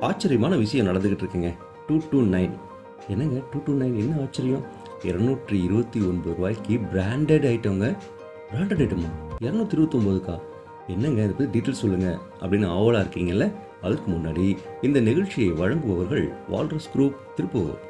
ஆச்சரியமான விஷயம் நடந்துக்கிட்டு இருக்குங்க டூ டூ நைன் என்னங்க? டூ டூ நைன் என்ன ஆச்சரியம்? இரநூற்றி இருபத்தி ஒன்பது ரூபாய்க்கு பிராண்டட் ஐட்டங்க பிராண்டட் ஐட்டமா இரநூத்தி இருபத்தொம்போதுக்கா என்னங்க இதை பற்றி டீட்டெயில் சொல்லுங்கள் அப்படின்னு ஆவலாக இருக்கீங்கல்ல? அதுக்கு முன்னாடி இந்த நிகழ்ச்சியை வழங்குபவர்கள் வால்ரஸ் குரூப் திருப்பூர்.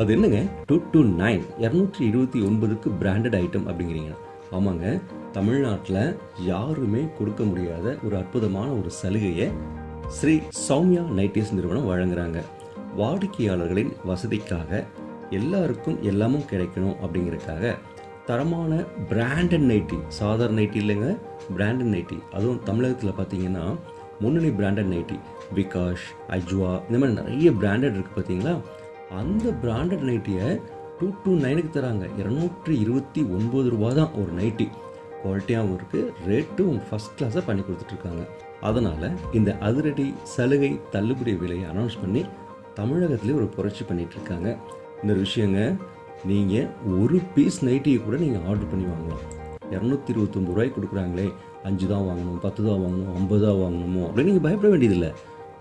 அது என்னங்க? டூ டூ நைன் இரநூற்றி இருபத்தி ஒன்பதுக்கு பிராண்டட் ஐட்டம் அப்படிங்கிறீங்க. ஆமாங்க தமிழ்நாட்டில் யாருமே கொடுக்க முடியாத ஒரு அற்புதமான ஒரு சலுகையை ஸ்ரீ சௌமியா நைட்டிஸ் நிறுவனம் வழங்குறாங்க. வாடிக்கையாளர்களின் வசதிக்காக எல்லாருக்கும் எல்லாமும் கிடைக்கணும் அப்படிங்கிறதுக்காக தரமான பிராண்டட் நைட்டி சாதாரண நைட்டி இல்லைங்க பிராண்டட் நைட்டி அதுவும் தமிழகத்தில் பார்த்தீங்கன்னா முன்னணி பிராண்டட் நைட்டி விகாஷ் அஜ்வா இந்த மாதிரி நிறைய பிராண்டட் இருக்குது பார்த்தீங்களா அந்த பிராண்டட் நைட்டியை டூ டூ நைனுக்கு தராங்க. இரநூற்றி இருபத்தி ஒன்பது ரூபா தான் ஒரு நைட்டி குவாலிட்டியாகவும் இருக்குது ரேட்டும் ஃபஸ்ட் கிளாஸாக பண்ணி கொடுத்துட்ருக்காங்க. அதனால் இந்த அதிரடி சலுகை தள்ளுபடி விலையை அனௌன்ஸ் பண்ணி தமிழகத்திலே ஒரு புரட்சி பண்ணிகிட்ருக்காங்க இந்த விஷயங்க நீங்கள் ஒரு பீஸ் நைட்டியை கூட நீங்கள் ஆர்டர் பண்ணி வாங்கலாம். இரநூத்தி இருபத்தொம்பது ரூபாய்க்கு கொடுக்குறாங்களே அஞ்சு தான் வாங்கணும் பத்து தான் வாங்கணும் ஐம்பது தான் வாங்கணுமோ அப்படின்னு நீங்கள் பயப்பட வேண்டியதில்லை.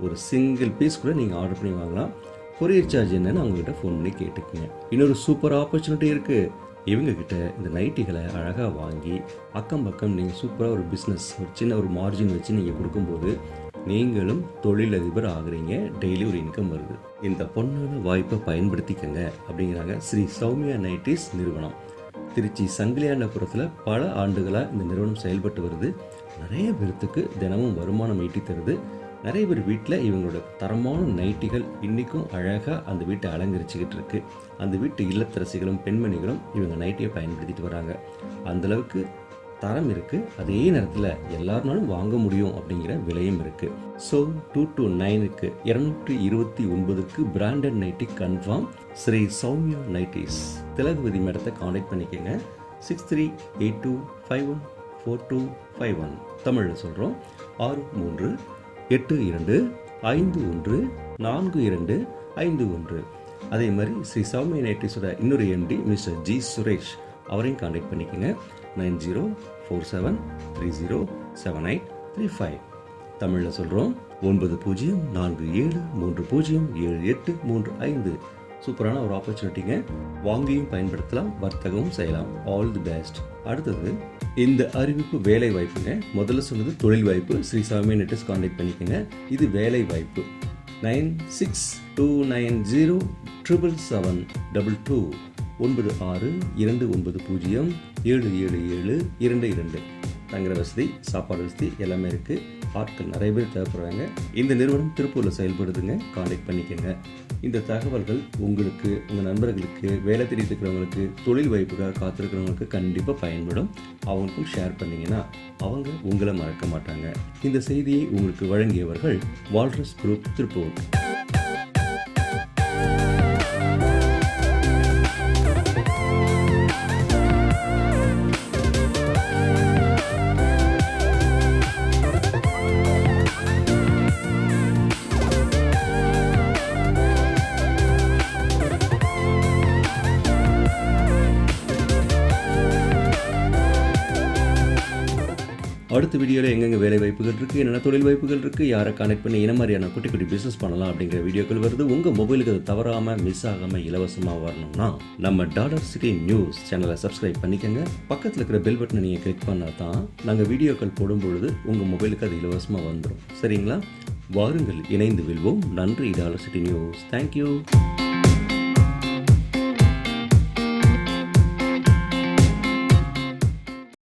ஒரு சிங்கிள் பீஸ் கூட நீங்கள் ஆர்டர் பண்ணி வாங்கலாம். கொரியர் சார்ஜ் என்னன்னு அவங்கக்கிட்ட ஃபோன் பண்ணி கேட்டுக்குங்க. இன்னொரு சூப்பர் ஆப்பர்ச்சுனிட்டி இருக்குது இவங்க கிட்ட இந்த நைட்டிகளை அழகாக வாங்கி அக்கம் பக்கம் நீங்கள் சூப்பராக ஒரு பிஸ்னஸ் ஒரு சின்ன ஒரு மார்ஜின் வச்சு நீங்கள் கொடுக்கும்போது நீங்களும் தொழிலதிபர் ஆகுறீங்க டெய்லி ஒரு இன்கம் வருது. இந்த பொண்ணான வாய்ப்பை பயன்படுத்திக்கங்க அப்படிங்கிறாங்க ஸ்ரீ சௌமியா நைட்டிஸ் நிறுவனம். திருச்சி சங்கிலியாண்டபுரத்தில் பல ஆண்டுகளாக இந்த நிறுவனம் செயல்பட்டு வருது. நிறைய பேர்த்துக்கு தினமும் வருமானம் ஈட்டி தருது. நிறைய பேர் வீட்டில் இவங்களோட தரமான நைட்டிகள் இன்றைக்கும் அழகாக அந்த வீட்டை அலங்கரிச்சுக்கிட்டு இருக்கு. அந்த வீட்டு இல்லத்தரசிகளும் பெண்மணிகளும் இவங்க நைட்டியை பயன்படுத்திட்டு வராங்க. அந்தளவுக்கு தரம் இருக்குது அதே நேரத்தில் எல்லாருனாலும் வாங்க முடியும் அப்படிங்கிற விலையும் இருக்குது ஸோ டூ டூ நைனுக்கு இரநூற்றி இருபத்தி ஒன்பதுக்கு branded nighty confirm Shri Sowmiya nighties Thilagupathi மேடத்தை contact பண்ணிக்கோங்க. Six three eight two five one four two five one தமிழில் சொல்கிறோம் ஆறு மூன்று எட்டு இரண்டு ஐந்து ஒன்று நான்கு இரண்டு ஐந்து ஒன்று. அதே மாதிரி ஸ்ரீ சௌமிய நைட்டிஸோட இன்னொரு எம்டி மிஸ்டர் ஜி சுரேஷ் அவரையும் காண்டாக்ட் பண்ணிக்கோங்க. Nine zero four seven three zero seven eight three five. தமிழில் சொல்கிறோம் ஒன்பது பூஜ்ஜியம் நான்கு ஏழு மூன்று பூஜ்ஜியம் ஏழு எட்டு மூன்று ஐந்து. சூப்பரான ஒரு ஆப்பர்ச்சுனிட்டிங்க வாங்கியும் பயன்படுத்தலாம் வர்த்தகமும் செய்யலாம். ஆல் தி பெஸ்ட் அடுத்தது இந்த அறிவிப்பு வேலை வாய்ப்புங்க. முதல்ல சொன்னது தொழில் வாய்ப்பு. ஸ்ரீ சாமி நெட்டஸ் காண்டாக்ட் பண்ணிக்கோங்க. இது வேலை வாய்ப்பு. Nine six two nine zero triple seven double two ஒன்பது ஆறு இரண்டு ஒன்பது பூஜ்ஜியம் ஏழு ஏழு ஏழு இரண்டு இரண்டு. தங்குற வசதி சாப்பாடு வசதி எல்லாமே இருக்குது ஆட்கள் நிறைய பேர் தேவைப்படுறாங்க. இந்த நிறுவனம் திருப்பூரில் செயல்படுதுங்க. காண்டாக்ட் பண்ணிக்கோங்க. இந்த தகவல்கள் உங்களுக்கு உங்கள் நண்பர்களுக்கு வேலை தேடிட்டு இருக்கிறவங்களுக்கு தொழில் வாய்ப்புக்காக காத்திருக்கிறவங்களுக்கு கண்டிப்பாக பயன்படும். அவங்களுக்கும் ஷேர் பண்ணீங்கன்னா அவங்க உங்களை மறக்க மாட்டாங்க. இந்த செய்தியை உங்களுக்கு வழங்கியவர்கள் வால்ரஸ் குரூப் திருப்பூர். அடுத்த வீடியோவில் எங்கெங்கே வேலை வாய்ப்புகள் இருக்குது என்னென்ன தொழில் வாய்ப்புகள் இருக்குது யாரை கனெக்ட் பண்ணி என்ன மாதிரியான குட்டி குட்டி பிஸ்னஸ் பண்ணலாம் அப்படிங்கிற வீடியோக்கள் வருது. உங்கள் மொபைலுக்கு அது தவறாமல் மிஸ் ஆகாமல் இலவசமாக வரணும்னா நம்ம டாலர் சிட்டி நியூஸ் சேனலை சப்ஸ்கிரைப் பண்ணிக்கோங்க. பக்கத்தில் இருக்கிற பெல் பட்டனை நீங்கள் கிளிக் பண்ணால் தான் நாங்கள் வீடியோக்கள் போடும் பொழுது உங்கள் மொபைலுக்கு அது இலவசமாக வந்துடும் சரிங்களா? வாருங்கள் இணைந்து வெல்வோம். நன்றி டாலர் சிட்டி நியூஸ். தேங்க்யூ